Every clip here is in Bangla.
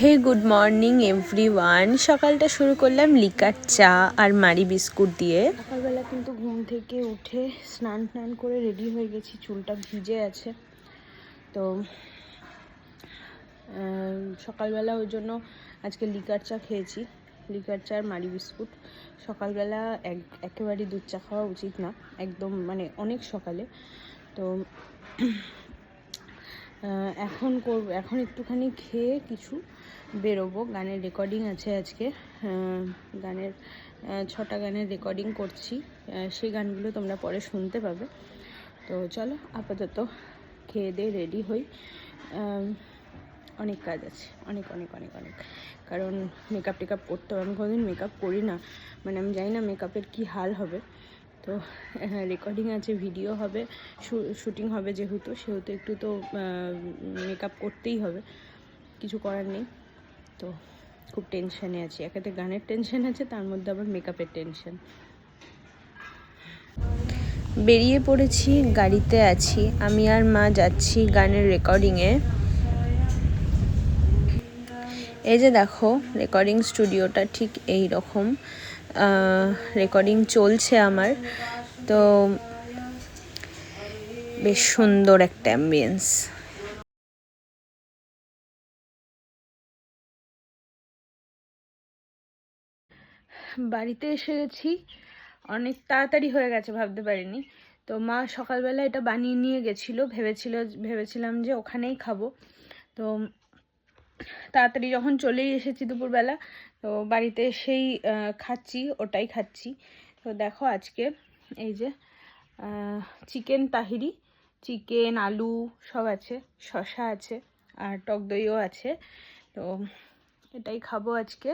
হে গুড মর্নিং এভরিওয়ান সকালটা শুরু করলাম লিকার চা আর মারি বিস্কুট দিয়ে। সকালবেলা কিন্তু ঘুম থেকে উঠে স্নান টান করে রেডি হয়ে গেছি, চুলটা ভিজে আছে। তো সকালবেলা ওই জন্য আজকে লিকার চা খেয়েছি, লিকার চা আর মারি বিস্কুট। সকালবেলা এক, একেবারেই দুধ চা খাওয়া উচিত না, একদম মানে অনেক সকালে। তো এখন করব এখন একটুখানি খেয়ে কিছু বেরোবো। গানের রেকর্ডিং আছে আজকে। গানের ছটা গানের রেকর্ডিং করছি। সেই গানগুলো তোমরা পরে শুনতে পাবে। তো চলো, আপাতত খেয়ে দিয়ে রেডি হই। অনেক কাজ আছে। অনেক অনেক অনেক অনেক। কারণ মেকআপ টেকআপ করতে হবে। আমি কোনোদিন মেকআপ করি না। মানে আমি জানি না মেকআপের কী হাল হবে। তো রেকর্ডিং আছে ভিডিও হবে শুটিং হবে যেহেতু, সেহেতু একটু তো মেকআপ করতেই হবে, কিছু করার নেই। তো, খুব টেনশানে আছি। একাতে গানের টেনশন আছে, তার মধ্যে আবার মেকআপের টেনশন বেরিয়ে পড়েছি, গাড়িতে আছি। আমি আর মা যাচ্ছি গানের রেকর্ডিংয়ে এই যে দেখো রেকর্ডিং স্টুডিওটা ঠিক এই রকম। রেকর্ডিং চলছে আমার। তো বেশ সুন্দর একটা অ্যাম্বিয়েন্স বাড়িতে এসে গেছি। অনেক তাড়াতাড়ি হয়ে গেছে, ভাবতে পারিনি। তো মা সকালবেলা এটা বানিয়ে নিয়ে গেছিল। ভেবেছিল, ভেবেছিলাম যে ওখানেই খাব। তো তাড়াতাড়ি যখন চলেই এসেছি দুপুরবেলা, তো বাড়িতে সেই খাচ্ছি, ওটাই খাচ্ছি। তো দেখো আজকে এই যে চিকেন তাহিরি, চিকেন, আলু সব আছে, শসা আছে, আর টক দইও আছে। তো এটাই খাব আজকে,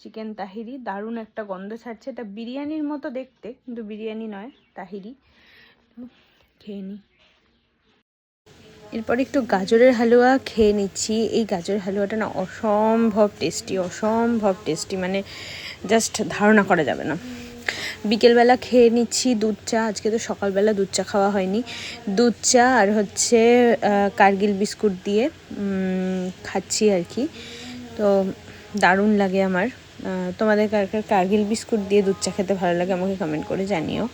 চিকেন তাহিরি। দারুণ একটা গন্ধ ছাড়ছে। এটা বিরিয়ানির মতো দেখতে, কিন্তু বিরিয়ানি নয়, তাহিরি। খেয়ে নিই এরপর একটু গাজরের হালুয়া খেয়ে নিচ্ছি। এই গাজরের হালুয়াটা না অসম্ভব টেস্টি অসম্ভব টেস্টি মানে জাস্ট ধারণা করা যাবে না। বিকেলবেলা খেয়ে নিচ্ছি দুধ চা, আজকে তো সকালবেলা দুধ চা খাওয়া হয়নি। দুধ চা আর হচ্ছে কার্গিল বিস্কুট দিয়ে খাচ্ছি আর কি। তো দারুণ লাগে আমার। তোমাদের কার কার কার্গিল বিস্কুট দিয়ে দুধ চা খেতে ভালো লাগে আমাকে কমেন্ট করে জানিও।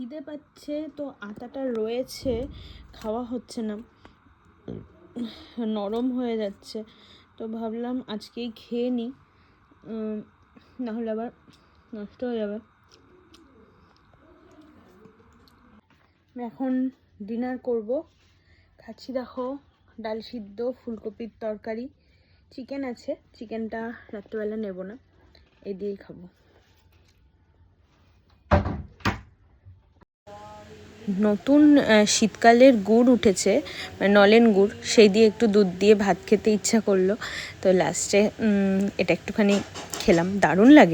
খিদে পাচ্ছে, তো আটাটা রয়েছে, খাওয়া হচ্ছে না। নরম হয়ে যাচ্ছে। তো ভাবলাম আজকেই খেয়ে নিই নাহলে আবার নষ্ট হয়ে যাবে। এখন ডিনার করব। খাচ্ছি দেখো ডাল সিদ্ধ, ফুলকপির তরকারি। চিকেন আছে, চিকেনটা রাত্রেবেলা নেব না এই দিয়েই খাব। নতুন শীতকালের গুড় উঠেছে মানে নলেন গুড়, সেই দিয়ে একটু দুধ দিয়ে ভাত খেতে ইচ্ছা করল। তো লাস্টে এটা একটুখানি খেলাম। দারুণ লাগে।